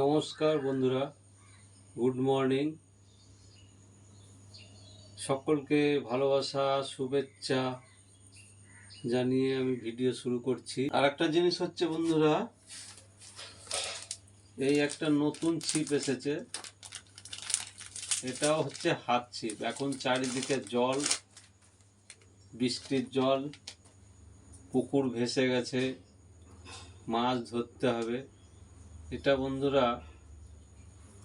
নমস্কার বন্ধুরা। Good morning সকলকে ভালোবাসা, শুভেচ্ছা জানিয়ে আমি ভিডিও শুরু করছি। আর একটা জিনিস হচ্ছে বন্ধুরা, এই একটা নতুন ছিপ এসেছে। এটাও হচ্ছে হাত ছিপ এখন চারিদিকে জল, বৃষ্টির জল, পুকুর ভেসে গেছে, মাছ ধরতে হবে। এটা বন্ধুরা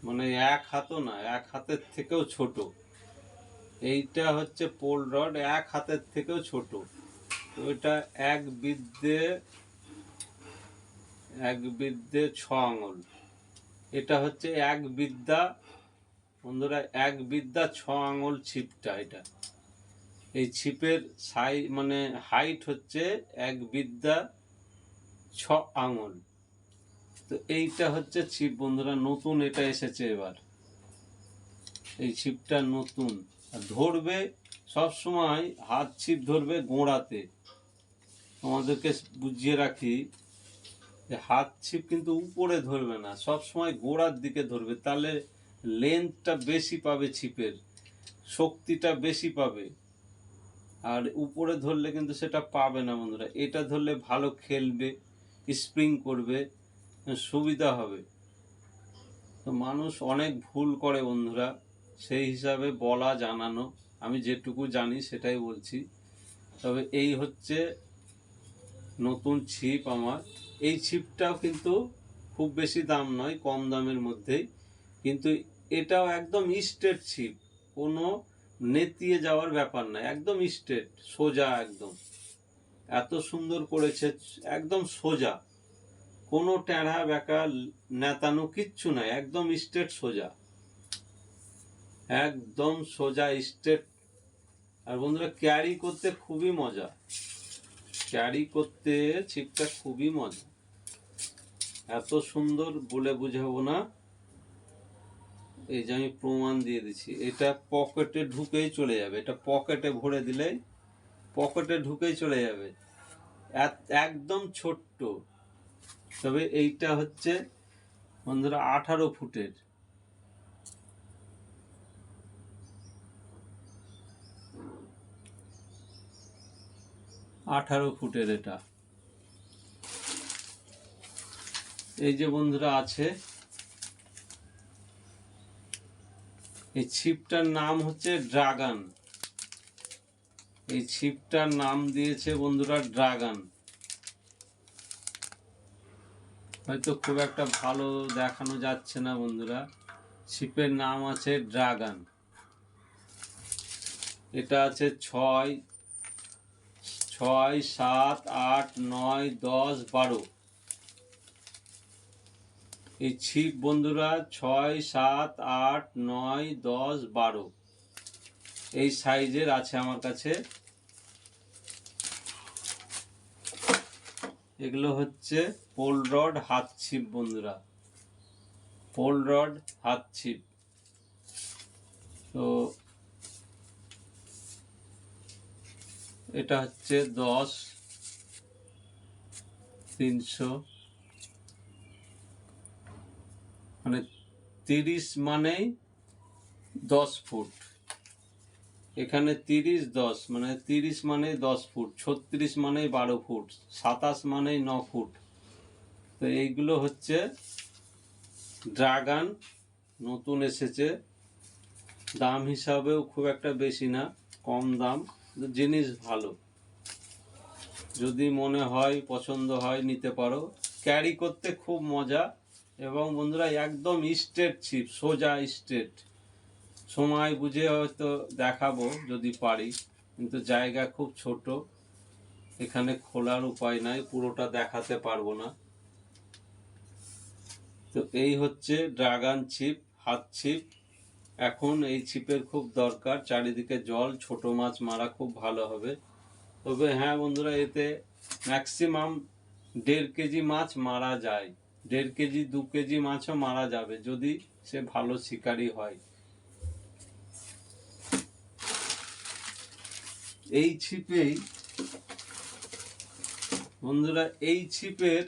মানে এক হাতও না, এক হাতের থেকেও ছোট। এইটা হচ্ছে পোল রড, এক হাতের থেকেও ছোট। তো এটা এক বিদ্যে এক বিদ্যে ছ আঙুল। এটা হচ্ছে এক বিদ্যা, বন্ধুরা, এক বিদ্যা ছ আঙুল ছিপটা এটা। এই ছিপের সাই মানে হাইট হচ্ছে এক বিদ্যা ছ আঙুল। তো এইটা হচ্ছে ছিপ, বন্ধুরা, নতুন এটা এসেছে এবার। এই ছিপটা নতুন। আর ধরবে সব সময়, হাত ছিপ ধরবে গোড়াতে। তোমাদেরকে বুঝিয়ে রাখি, যে হাত ছিপ কিন্তু উপরে ধরবে না, সব সময় গোড়ার দিকে ধরবে। তাহলে লেন্থটা বেশি পাবে ছিপের, শক্তিটা বেশি পাবে। আর উপরে ধরলে কিন্তু সেটা পাবে না, বন্ধুরা। এটা ধরলে ভালো খেলবে, স্প্রিং করবে। সুবিধা হবে। তো মানুষ অনেক ভুল করে বন্ধুরা। সেই হিসাবে বলা, জানানো, আমি যেটুকু জানি সেটাই বলছি। তবে এই হচ্ছে নতুন ছিপ আমার। এই ছিপটাও কিন্তু খুব বেশি দাম নয়, কম দামের মধ্যেই। কিন্তু এটাও একদম স্ট্রেট ছিপ। কোনো নেতিয়ে যাওয়ার ব্যাপার না একদম স্ট্রেট সোজা একদম। এত সুন্দর করেছে, একদম সোজা। কোনো ট্যাড়া বেকা নেতানো কিচ্ছু নাই একদম স্ট্রেট সোজা। একদম সোজা স্ট্রেট আর বন্ধুরা ক্যারি করতে খুবই মজা। ক্যারি করতে ছিপটা খুবই মজা। এত সুন্দর বলে বুঝাবো না। এই যে আমি প্রমাণ দিয়ে দিচ্ছি, এটা পকেটে ঢুকেই চলে যাবে। এটা পকেটে ভরে দিলেই পকেটে ঢুকেই চলে যাবে। একদম ছোট্ট। তবে এইটা হচ্ছে বন্ধুরা আঠারো ফুটের। আঠারো ফুটের এটা। এই যে বন্ধুরা আছে, এই ছিপটার নাম হচ্ছে ড্রাগন। এই ছিপটার নাম দিয়েছে বন্ধুরা ড্রাগন। হয়তো খুব একটা ভালো দেখানো যাচ্ছে না, বন্ধুরা। ছিপের নাম আছে ড্রাগন। এটা আছে ছয় ছয়, সাত, আট, নয়, দশ, বারো। এই ছিপ, বন্ধুরা, ছয়, সাত, আট, নয়, দশ, বারো। এই সাইজের আছে আমার কাছে এগুলো হচ্ছে পোল রড, হাত ছিপ বন্ধুরা। পোল রড, হাত ছিপ। তো এটা হচ্ছে দশ, তিনশো। মানে তিরিশ মানেই দশ ফুট। এখানে তিরিশ দশ মানে তিরিশ মানে দশ ফুট, ছত্রিশ মানে বারো ফুট, সাতাশ মানে ন ফুট। তো এইগুলো হচ্ছে ড্রাগন, নতুন এসেছে। দাম হিসাবেও খুব একটা বেশি না, কম দাম, জিনিস ভালো। যদি মনে হয়, পছন্দ হয়, নিতে পারো। ক্যারি করতে খুব মজা। এবং বন্ধুরা, একদম স্ট্রেট ছিপ, সোজা স্ট্রেট। সময় বুঝে হয়তো দেখাবো যদি পারি। কিন্তু জায়গা খুব ছোট। এখানে খোলার উপায় নাই, পুরোটা দেখাতে পারব না। তো এই হচ্ছে ড্রাগন ছিপ, হাত ছিপ। এখন এই ছিপের খুব দরকার, চারিদিকে জল, ছোট মাছ মারা খুব ভালো হবে। তবে হ্যাঁ বন্ধুরা, এতে ম্যাক্সিমাম দেড় কেজি মাছ মারা যায়। দেড় কেজি, দু কেজি মাছও মারা যাবে যদি সে ভালো শিকারী হয়। এই ছিপেই বন্ধুরা, এই ছিপের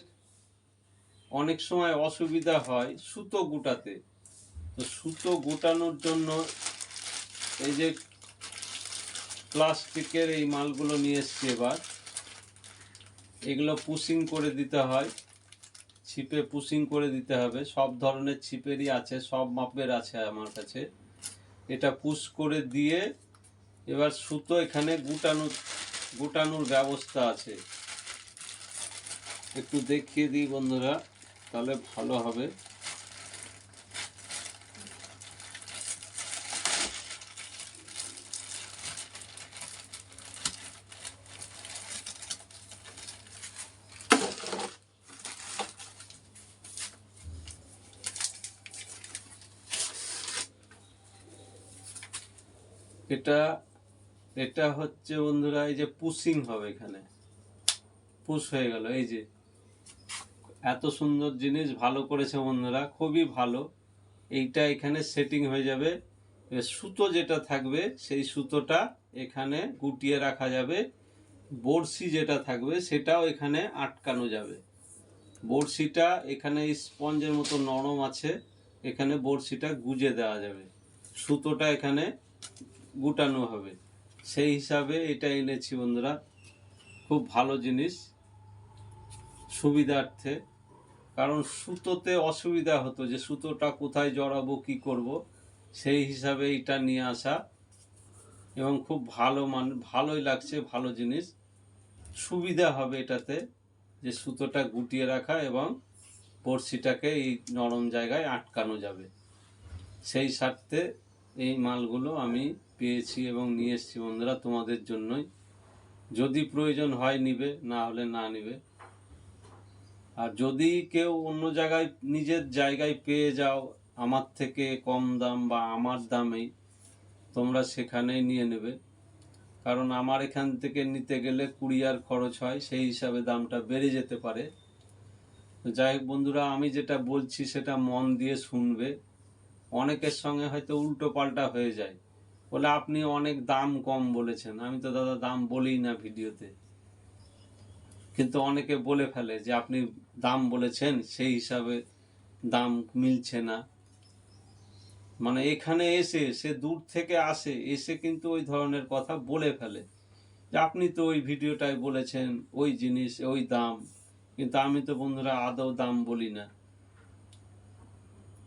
অনেক সময় অসুবিধা হয় সুতো গোটাতে। তো সুতো গোটানোর জন্য এই যে প্লাস্টিকের এই মালগুলো নিয়ে এসছি এবার। এগুলো পুশিং করে দিতে হয়। ছিপে পুশিং করে দিতে হবে। সব ধরনের ছিপেরই আছে, সব মাপের আছে আমার কাছে। এটা পুশ করে দিয়ে এবার সুতো এখানে গুটানোর গুটানোর ব্যবস্থা আছে। একটু দেখিয়ে দিই বন্ধুরা, তাহলে ভালো হবে। এটা এটা হচ্ছে বন্ধুরা, এই যে পুশিং হবে এখানে। পুশ হয়ে গেল, এই যে। এত সুন্দর জিনিস, ভালো করেছে বন্ধুরা, খুবই ভালো। এইটা এখানে সেটিং হয়ে যাবে। সুতো যেটা থাকবে, সেই সুতোটা এখানে গুটিয়ে রাখা যাবে। বড়শি যেটা থাকবে, সেটাও এখানে আটকানো যাবে। বড়শিটা এখানে স্পঞ্জের মতো নরম আছে, এখানে বড়শিটা গুজে দেওয়া যাবে। সুতোটা এখানে গুটানো হবে। সেই হিসাবে এটা এনেছি বন্ধুরা। খুব ভালো জিনিস। সুবিধার্থে। কারণ সুতোতে অসুবিধা হতো যে সুতোটা কোথায় জড়াবো, কি করব। সেই হিসাবে এটা নিয়ে আসা। এবং খুব ভালো মান, ভালোই লাগছে, ভালো জিনিস। সুবিধা হবে এটাতে যে সুতোটা গুটিয়ে রাখা এবং বড়শিটাকে এই নরম জায়গায় আটকানো যাবে। সেই স্বার্থে এই মালগুলো আমি পেয়েছি এবং নিয়ে এসেছি বন্ধুরা তোমাদের জন্যই। যদি প্রয়োজন হয় নিবে, না হলে না নিবে। আর যদি কেউ অন্য জায়গায়, নিজের জায়গায় পেয়ে যাও, আমার থেকে কম দাম বা আমার দামেই, তোমরা সেখানেই নিয়ে নেবে। কারণ আমার এখান থেকে নিতে গেলে কুরিয়ার খরচ হয়, সেই হিসাবে দামটা বেড়ে যেতে পারে। যাই হোক বন্ধুরা, আমি যেটা বলছি সেটা মন দিয়ে শুনবে। অনেকের সঙ্গে হয়তো উল্টো পাল্টা হয়ে যায়। বলে, আপনি অনেক দাম কম বলেছেন। আমি তো দাদা দাম বলি না ভিডিওতে। কিন্তু অনেকে বলে ফেলে যে, আপনি দাম বলেছেন, সেই হিসাবে দাম মিলছে না। মানে এখানে এসে, সে দূর থেকে আসে, এসে কিন্তু ওই ধরনের কথা বলে ফেলে। যে, আপনি তো ওই ভিডিওটায় বলেছেন, ওই জিনিস, ওই দাম। কিন্তু আমি তো বন্ধুরা আদৌ দাম বলি না।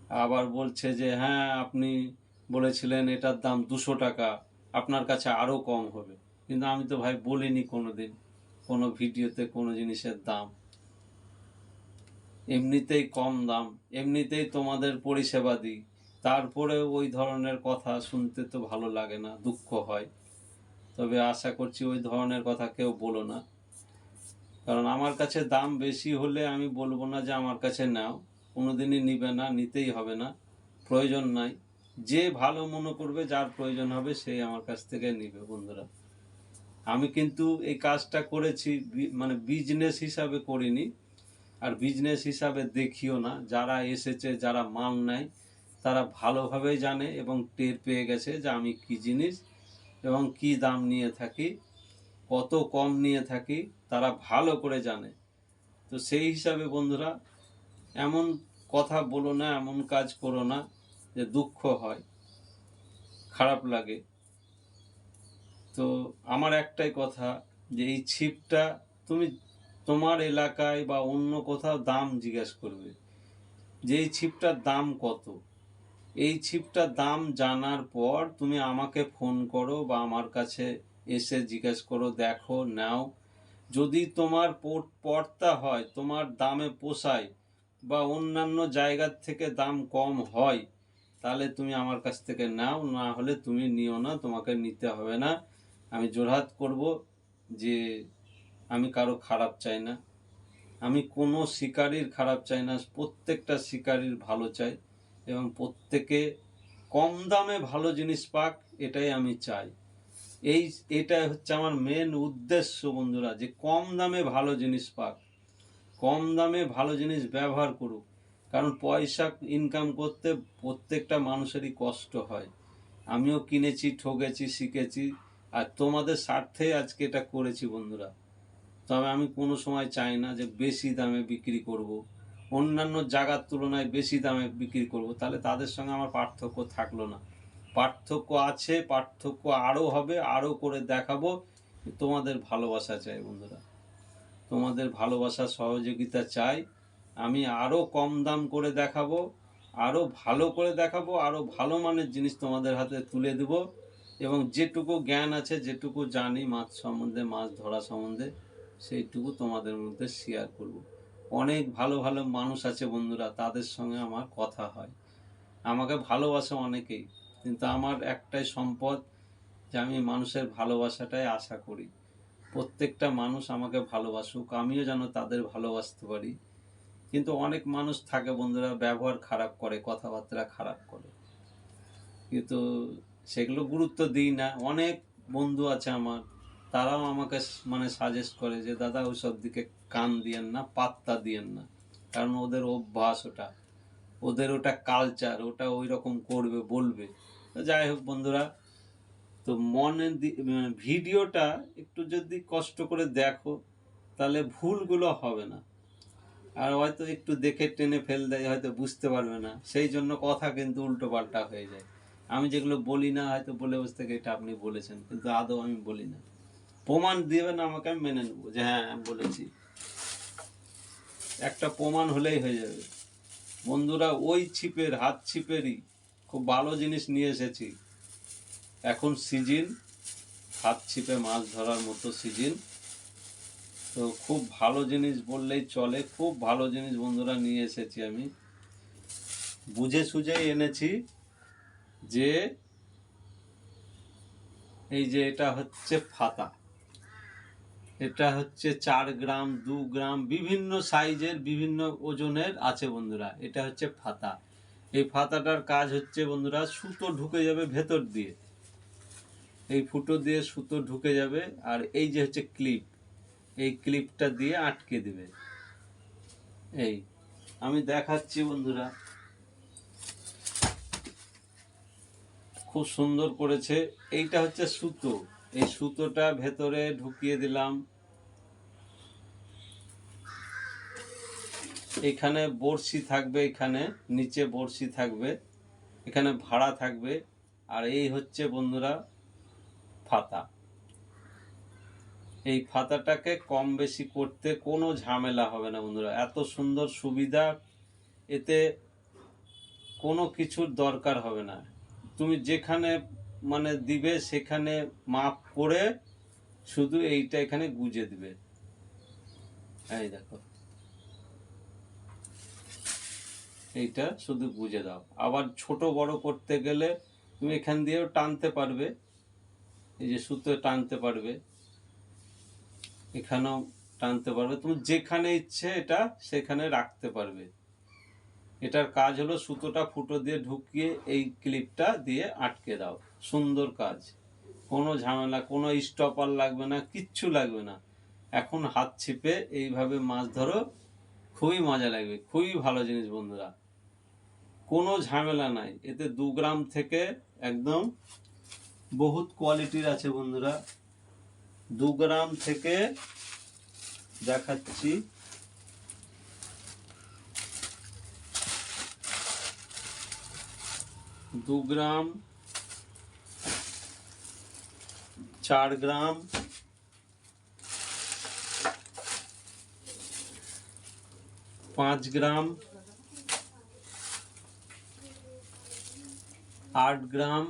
আবার বলছে যে হ্যাঁ আপনি বলেছিলেন, এটার দাম দুশো টাকা, আপনার কাছে আরও কম হবে। কিন্তু আমি তো ভাই বলিনি কোনো দিন কোনো ভিডিওতে, কোনো জিনিসের দাম। এমনিতেই কম দাম, এমনিতেই তোমাদের পরিষেবা দিই। তারপরে ওই ধরনের কথা শুনতে তো ভালো লাগে না, দুঃখ হয়। তবে আশা করছি ওই ধরনের কথা কেউ বলো না। কারণ আমার কাছে দাম বেশি হলে আমি বলব না যে আমার কাছে নাও, কোনোদিনই নিবে না, নিতেই হবে না, প্রয়োজন নাই। যে ভালো মনে করবে, যার প্রয়োজন হবে সেই আমার কাছ থেকে নিবে বন্ধুরা। আমি কিন্তু এই কাজটা করেছি মানে বিজনেস হিসাবে করিনি, আর বিজনেস হিসাবে দেখিও না। যারা এসেছে, যারা মাল নেয়, তারা ভালোভাবে জানে এবং টের পেয়ে গেছে যে আমি কি জিনিস এবং কি দাম নিয়ে থাকি, কত কম নিয়ে থাকি, তারা ভালো করে জানে। তো সেই হিসাবে বন্ধুরা, এমন কথা বলো না, এমন কাজ করো না। যে দুঃখ হয়, খারাপ লাগে। তো আমার একটাই কথা যে এই ছিপটা তুমি তোমার এলাকায় বা অন্য কোথাও দাম জিজ্ঞেস করবে যে এই ছিপটার দাম কত? এই ছিপটার দাম জানার পর তুমি আমাকে ফোন করো বা আমার কাছে এসে জিজ্ঞেস করো, দেখো, নাও। যদি তোমার পর- পড়তা হয়, তোমার দামে পোষায় বা অন্যান্য জায়গার থেকে দাম কম হয় তাহলে তুমি আমার কাছ থেকে নাও, না হলে তুমি নিও না, তোমাকে নিতে হবে না। আমি জোরহাত করব যে আমি কারও খারাপ চাই না। আমি কোনো শিকারির খারাপ চাই না, প্রত্যেকটা শিকারির ভালো চাই এবং প্রত্যেকে কম দামে ভালো জিনিস পাক, এটাই আমি চাই। এই, এটাই হচ্ছে আমার মেন উদ্দেশ্য বন্ধুরা, যে কম দামে ভালো জিনিস পাক, কম দামে ভালো জিনিস ব্যবহার করুক। কারণ পয়সা ইনকাম করতে প্রত্যেকটা মানুষেরই কষ্ট হয়। আমিও কিনেছি, ঠকেছি, শিখেছি, আর তোমাদের স্বার্থেই আজকে এটা করেছি বন্ধুরা। তবে আমি কোনো সময় চাই না যে বেশি দামে বিক্রি করব। অন্যান্য জায়গার তুলনায় বেশি দামে বিক্রি করব। তাহলে তাদের সঙ্গে আমার পার্থক্য থাকল না। পার্থক্য আছে, পার্থক্য আরও হবে আরও করে দেখাবো। তোমাদের ভালোবাসা চাই বন্ধুরা। তোমাদের ভালোবাসা সহযোগিতা চাই। আমি আরও কম দাম করে দেখাবো আরও ভালো করে দেখাবো আরও ভালো মানের জিনিস তোমাদের হাতে তুলে দেব। এবং যেটুকু জ্ঞান আছে, যেটুকু জানি মাছ সম্বন্ধে, মাছ ধরা সম্বন্ধে, সেইটুকু তোমাদের মধ্যে শেয়ার করব। অনেক ভালো ভালো মানুষ আছে বন্ধুরা, তাদের সঙ্গে আমার কথা হয়। আমাকে ভালোবাসে অনেকেই, কিন্তু আমার একটাই সম্পদ যে আমি মানুষের ভালোবাসাটাই আশা করি। প্রত্যেকটা মানুষ আমাকে ভালোবাসুক, আমিও যেন তাদের ভালোবাসতে পারি। কিন্তু অনেক মানুষ থাকে বন্ধুরা, ব্যবহার খারাপ করে, কথাবার্তা খারাপ করে। কিন্তু সেগুলো গুরুত্ব দিই না। অনেক বন্ধু আছে আমার, তারাও আমাকে মানে সাজেস্ট করে যে, দাদা, ওইসব দিকে কান দিয়েন না, পাত্তা দিয়েন না। কারণ ওদের অভ্যাস ওটা। ওদের ওটা কালচার ওটা ওই রকম করবে, বলবে। যাই হোক বন্ধুরা, তো মনে দি- ভিডিওটা একটু যদি কষ্ট করে দেখো, তাহলে ভুলগুলো হবে না। আর হয়তো একটু দেখে টেনে ফেল দেয়, হয়তো বুঝতে পারবে না। সেই জন্য কথা কিন্তু উল্টো পাল্টা হয়ে যায়। আমি যেগুলো বলি না, হয়তো বলে বসে থেকে এটা আপনি বলেছেন, কিন্তু আদৌ আমি বলি না। প্রমাণ দেবেন আমাকে, আমি মেনে নেব যে হ্যাঁ আমি বলেছি। একটা প্রমাণ হলেই হয়ে যাবে। বন্ধুরা, ওই ছিপের হাত ছিপেরই খুব ভালো জিনিস নিয়ে এসেছি। এখন সিজন, হাত ছিপে মাছ ধরার মতো সিজন। তো খুব ভালো জিনিস বললেই চলে। খুব ভালো জিনিস বন্ধুরা নিয়ে এসেছি আমি। বুঝে সুঝে এনেছি যে এই যে এটা হচ্ছে ফাতা এটা হচ্ছে চার গ্রাম, দু গ্রাম, বিভিন্ন সাইজের, বিভিন্ন ওজনের আছে বন্ধুরা। এটা হচ্ছে ফাতা এই ফাতাটার কাজ হচ্ছে বন্ধুরা, সুতো ঢুকে যাবে ভেতর দিয়ে। এই ফুটো দিয়ে সুতো ঢুকে যাবে। আর এই যে হচ্ছে ক্লিপ। এই ক্লিপটা দিয়ে আটকে দিবে। এই, আমি দেখাচ্ছি বন্ধুরা। খুব সুন্দর করেছে। এইটা হচ্ছে সুতো। এই সুতোটা ভেতরে ঢুকিয়ে দিলাম। এখানে বড়শি থাকবে, এখানে নিচে বড়শি থাকবে, এখানে ভাড়া থাকবে। আর এই হচ্ছে বন্ধুরা, ফাতা। এই ফাতাটাকে কম বেশি করতে কোনো ঝামেলা হবে না বন্ধুরা। এত সুন্দর সুবিধা, এতে কোনো কিছুর দরকার হবে না। তুমি যেখানে মানে দিবে সেখানে মাপ করে শুধু এইটা এখানে গুজে দিবে। এই দেখো। এইটা শুধু গুজে দাও। আবার ছোট বড় করতে গেলে তুমি এখান দিয়েও টানতে পারবে। এই যে সুতো টানতে পারবে। এখানেও টানতে পারবে। তুমি যেখানে ইচ্ছে এটা সেখানে রাখতে পারবে। এটার কাজ হলো সুতোটা ফুটো দিয়ে ঢুকিয়ে এই ক্লিপটা দিয়ে আটকে দাও। সুন্দর কাজ। কোনো ঝামেলা, কোনো স্টপার লাগবে না, কিচ্ছু লাগবে না। এখন হাত ছিপে এইভাবে মাছ ধরো, খুবই মজা লাগবে। খুবই ভালো জিনিস বন্ধুরা। কোনো ঝামেলা নাই। এতে দু গ্রাম থেকে একদম বহুত কোয়ালিটির আছে বন্ধুরা। দু গ্রাম থেকে দেখাচ্ছি। দু গ্রাম চার গ্রাম পাঁচ গ্রাম আট গ্রাম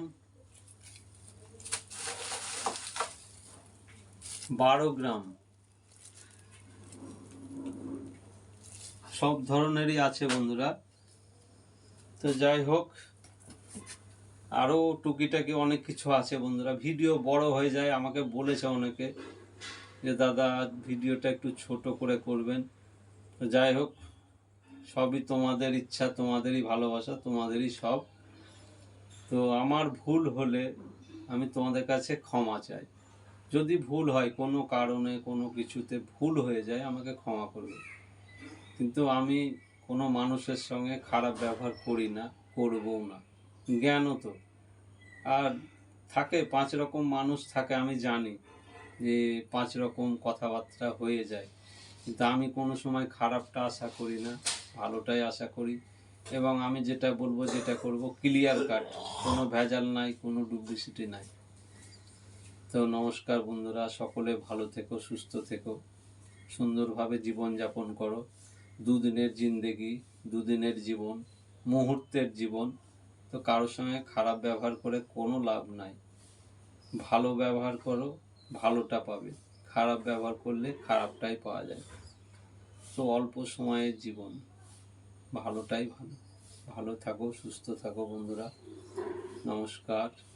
বারো গ্রাম। সব ধরনেরই আছে বন্ধুরা। তো যাই হোক আরও টুকিটাকি অনেক কিছু আছে বন্ধুরা। ভিডিও বড় হয়ে যায়, আমাকে বলেছে অনেকে যে, দাদা, ভিডিওটা একটু ছোট করে করবেন। তো যাই হোক, সবই তোমাদের ইচ্ছা, তোমাদেরই ভালোবাসা, তোমাদেরই সব। তো আমার ভুল হলে আমি তোমাদের কাছে ক্ষমা চাই। যদি ভুল হয়, কোনো কারণে কোনো কিছুতে ভুল হয়ে যায়, আমাকে ক্ষমা করবে। কিন্তু আমি কোনো মানুষের সঙ্গে খারাপ ব্যবহার করি না, করবও না। জ্ঞানও তো। আর থাকে, পাঁচ রকম মানুষ থাকে, আমি জানি যে পাঁচ রকম কথাবার্তা হয়ে যায়। কিন্তু আমি কোনো সময় খারাপটা আশা করি না, ভালোটাই আশা করি। এবং আমি যেটা বলব, যেটা করব ক্লিয়ার কাট কোনো ভেজাল নাই, কোনো ডুপ্লিসিটি নাই। তো নমস্কার বন্ধুরা, সকলে ভালো থেকো, সুস্থ থেকো, সুন্দরভাবে জীবনযাপন করো। দুদিনের জিন্দেগি, দুদিনের জীবন, মুহূর্তের জীবন, তো কারোর সঙ্গে খারাপ ব্যবহার করে কোনো লাভ নাই। ভালো ব্যবহার করো, ভালোটা পাবে। খারাপ ব্যবহার করলে খারাপটাই পাওয়া যায়। তো অল্প সময়ের জীবন, ভালোটাই ভালো। ভালো থাকো, সুস্থ থাকো বন্ধুরা। নমস্কার।